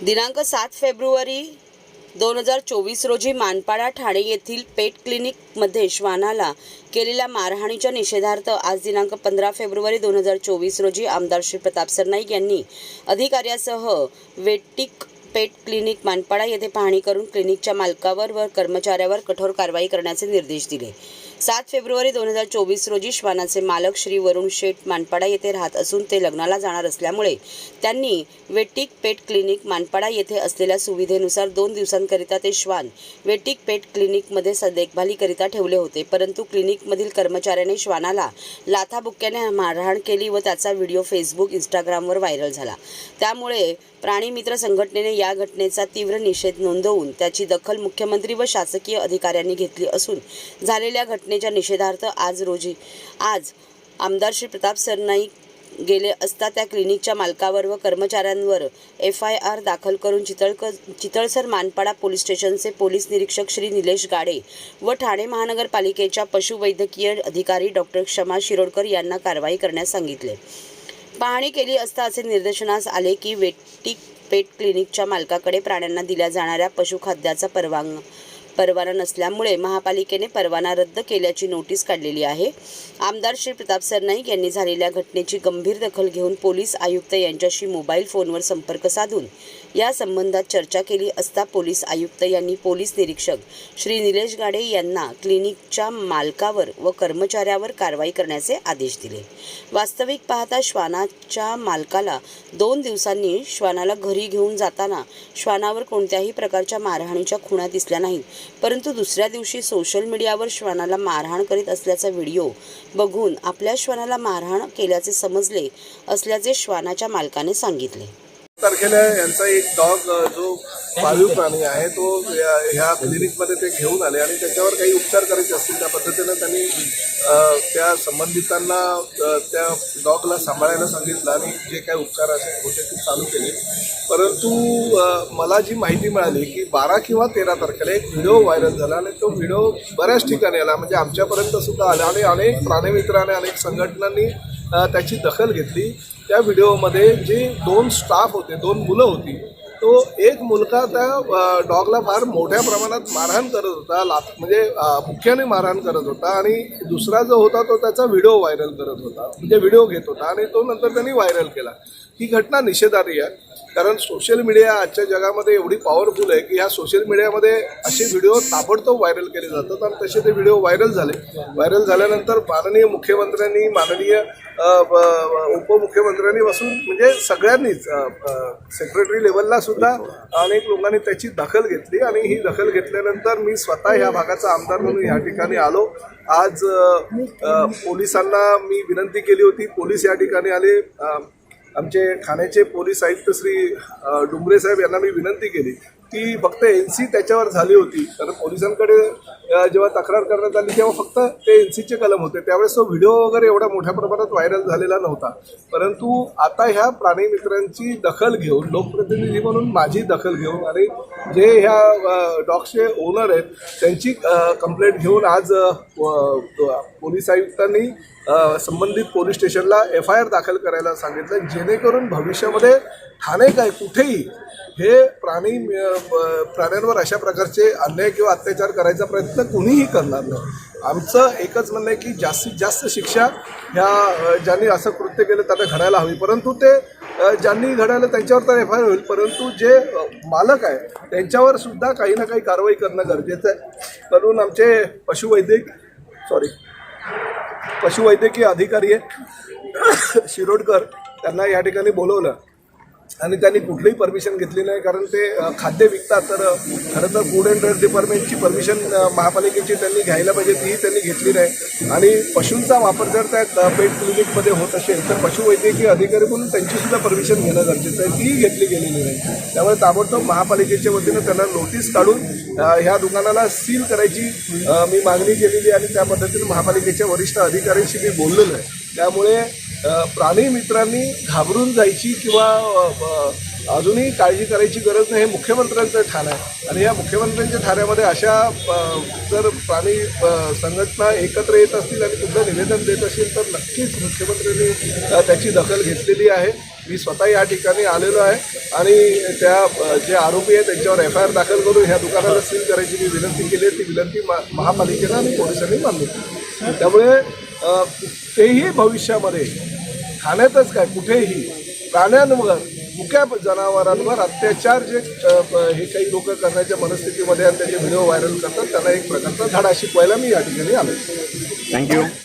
दिनांक सात फेब्रुवारी दोन हजार चोवीस रोजी मानपाडा ठाणे येथील पेट क्लिनिकमध्ये श्वानाला केलेल्या मारहाणीच्या निषेधार्थ आज दिनांक पंधरा फेब्रुवारी दोन हजार चोवीस रोजी आमदार श्री प्रताप सरनाईक यांनी अधिकाऱ्यासह वेटिक पेट क्लिनिक मानपाडा येथे पाहणी करून क्लिनिकच्या मालकावर व कर्मचाऱ्यावर कठोर कारवाई करण्याचे निर्देश दिले. सात फेब्रुवारी दोन हजार चोवीस रोजी श्वानाचे मालक श्री वरुण शेठ मानपाडा येथे राहत असून ते लग्नाला जाणार असल्यामुळे त्यांनी वेटिक पेट क्लिनिक मानपाडा येथे असलेल्या सुविधेनुसार दोन दिवसांकरिता ते श्वान वेटिक पेट क्लिनिकमध्ये स देखभालीकरिता ठेवले होते. परंतु क्लिनिकमधील कर्मचाऱ्याने श्वानाला लाथाबुक्क्याने मारहाण केली व त्याचा व्हिडिओ फेसबुक इंस्टाग्रामवर व्हायरल झाला. त्यामुळे प्राणीमित्र संघटनेने या घटनेचा तीव्र निषेध नोंदवून त्याची दखल मुख्यमंत्री व शासकीय अधिकाऱ्यांनी घेतली असून झालेल्या घटनेच्या निषेधार्थ आज रोजी आज आमदार श्री प्रताप सरनाईक गेले असता त्या क्लिनिकच्या मालकावर व कर्मचाऱ्यांवर एफ आय आर दाखल करून चितळक चितळसर मानपाडा पोलीस स्टेशनचे पोलीस निरीक्षक श्री निलेश गाडे व ठाणे महानगरपालिकेच्या पशुवैद्यकीय अधिकारी डॉक्टर क्षमा शिरोडकर यांना कारवाई करण्यास सांगितले. पाहणी केली असता असे निर्देशनास आले की वेटिक पेट क्लिनिकच्या मालकाकडे प्राण्यांना दिल्या जाणाऱ्या पशुखाद्याचा परवान परवाना नसल्यामुळे महापालिकेने परवाना रद्द केल्याची नोटीस काढलेली आहे. आमदार श्री प्रताप सरनाईक यांनी झालेल्या घटनेची गंभीर दखल घेऊन पोलीस आयुक्त यांच्याशी मोबाईल फोनवर संपर्क साधून या संबंधात चर्चा केली असता पोलीस आयुक्त यांनी पोलीस निरीक्षक श्री निलेश गाडे यांना क्लिनिकच्या मालकावर व कर्मचाऱ्यावर कारवाई करण्याचे आदेश दिले. वास्तविक पाहता श्वानाच्या मालकाला दोन दिवसांनी श्वानाला घरी घेऊन जाताना श्वानावर कोणत्याही प्रकारच्या मारहाणीच्या खुणा दिसल्या नाहीत. परंतु दुसऱ्या दिवशी सोशल मीडियावर श्वानाला मारहाण करीत असल्याचा व्हिडिओ बघून आपल्या श्वानाला मारहाण केल्याचे समजले असल्याचे श्वानाच्या मालकाने सांगितले. तारखेला यांचा एक डॉग जो पाळीव प्राणी आहे तो ह्या क्लिनिकमध्ये ते घेऊन आले आणि त्याच्यावर काही उपचार करायचे असतील त्या पद्धतीनं त्यांनी त्या संबंधितांना त्या डॉगला सांभाळायला सांगितलं आणि जे काही उपचार असे होते ते चालू केले. परंतु मला जी माहिती मिळाली की बारा किंवा तेरा तारखेला एक व्हिडिओ व्हायरल झाला आणि तो व्हिडिओ बऱ्याच ठिकाणी आला. म्हणजे आमच्यापर्यंत सुद्धा आला आणि अनेक प्राणीमित्राने अनेक संघटनांनी त्याची दखल घेतली. त्या व्हिडिओमध्ये जे दोन स्टाफ होते दोन मुलं होती तो एक मुलगा त्या डॉगला फार मोठ्या प्रमाणात मारहाण करत होता ला म्हणजे मुख्याने मारहाण करत होता आणि दुसरा जो होता तो त्याचा व्हिडिओ व्हायरल करत होता म्हणजे व्हिडिओ घेत होता आणि तो नंतर त्यांनी व्हायरल केला. ही घटना निषेधार्ह आहे. कारण सोशल मीडिया आजच्या जगामध्ये एवढी पॉवरफुल आहे की ह्या सोशल मीडियामध्ये असे व्हिडिओ ताबडतोब व्हायरल केले जातात आणि तसे ते व्हिडिओ व्हायरल झाले. व्हायरल झाल्यानंतर माननीय मुख्यमंत्र्यांनी माननीय उपमुख्यमंत्र्यांनी बसून म्हणजे सगळ्यांनीच सेक्रेटरी लेवलला सुद्धा अनेक लोकांनी त्याची दखल घेतली आणि ही दखल घेतल्यानंतर मी स्वतः ह्या भागाचा आमदार म्हणून या ठिकाणी आलो. आज पोलिसांना मी विनंती केली होती. पोलीस या ठिकाणी आले. आमचे ठाण्याचे पोलीस आयुक्त श्री डुंबरे साहेब यांना मी विनंती केली. ती फक्त एन सी त्याच्यावर झाली होती. कारण पोलिसांकडे जेव्हा तक्रार करण्यात आली तेव्हा फक्त ते एन सीचे कलम होते. त्यावेळेस तो व्हिडिओ वगैरे एवढ्या मोठ्या प्रमाणात व्हायरल झालेला नव्हता. परंतु आता ह्या प्राणीमित्रांची दखल घेऊन लोकप्रतिनिधी म्हणून माझी दखल घेऊन आणि जे ह्या डॉग्सचे ओनर आहेत त्यांची कंप्लेंट घेऊन आज पोलीस आयुक्तांनी संबंधित पोलीस स्टेशनला एफ आय आर दाखल करायला सांगितलं जेणेकरून भविष्यामध्ये ठाणे काय कुठेही हे प्राणी प्राण्यांवर अशा प्रकारचे अन्याय किंवा अत्याचार करायचा प्रयत्न कुणीही करणार नाही. आमचं एकच म्हणणं आहे की जास्तीत जास्त शिक्षा ह्या ज्यांनी असं कृत्य केलं त्यांना घडायला हवी. परंतु ते ज्यांनी घडायला त्यांच्यावर तर एफ आय आर होईल परंतु जे मालक आहे त्यांच्यावर सुद्धा काही ना काही कारवाई करणं गरजेचं आहे. म्हणून आमचे पशुवैद्यक सॉरी पशुवैद्यकीय अधिकारी आहे शिरोडकर त्यांना या ठिकाणी बोलवलं. आणि त्यांनी कुठलीही परमिशन घेतली नाही कारण ते खाद्य विकतात. तर खरं तर फूड अँड ड्रग डिपार्टमेंटची परमिशन महापालिकेची त्यांनी घ्यायला पाहिजे तीही त्यांनी घेतली नाही. आणि पशूंचा वापर जर त्या पेट क्लिनिकमध्ये होत असेल तर पशुवैद्यकीय अधिकारी म्हणून त्यांचीसुद्धा परमिशन घेणं गरजेचं आहे. तीही घेतली गेलेली नाही. त्यामुळे ताबडतोब महापालिकेच्या वतीनं त्यांना नोटीस काढून ह्या दुकानाला सील करायची मी मागणी केलेली आहे. आणि त्या पद्धतीनं महापालिकेच्या वरिष्ठ अधिकाऱ्यांशी मी बोललेलो आहे. त्यामुळे प्राणी मित्रांनी घाबरून जायची किंवा अजूनही काळजी करायची गरज नाही हे मुख्यमंत्र्यांचं ठाण आहे. आणि या मुख्यमंत्र्यांच्या ठाण्यामध्ये अशा जर प्राणी संघटना एकत्र येत असतील आणि तुमचं निवेदन देत असेल तर नक्कीच मुख्यमंत्र्यांनी त्याची दखल घेतलेली आहे. मी स्वतः या ठिकाणी आलेलो आहे आणि त्या जे आरोपी आहेत त्यांच्यावर एफ आय आर दाखल करून ह्या दुकानाला सील करायची मी विनंती केली आहे. ती विनंती मा- महापालिकेनं आणि पोलिसांनी मान्य केली त्यामुळे तेही भविष्यामध्ये. ठाण्यातच काय कुठेही. प्राण्यांवर मुक्या जनावरांवर अत्याचार जे हे काही लोक करण्याच्या मनस्थितीमध्ये आणि त्याचे व्हिडिओ व्हायरल करतात त्यांना एक प्रकारचा धडा शिकवायला मी या ठिकाणी आलो थँक्यू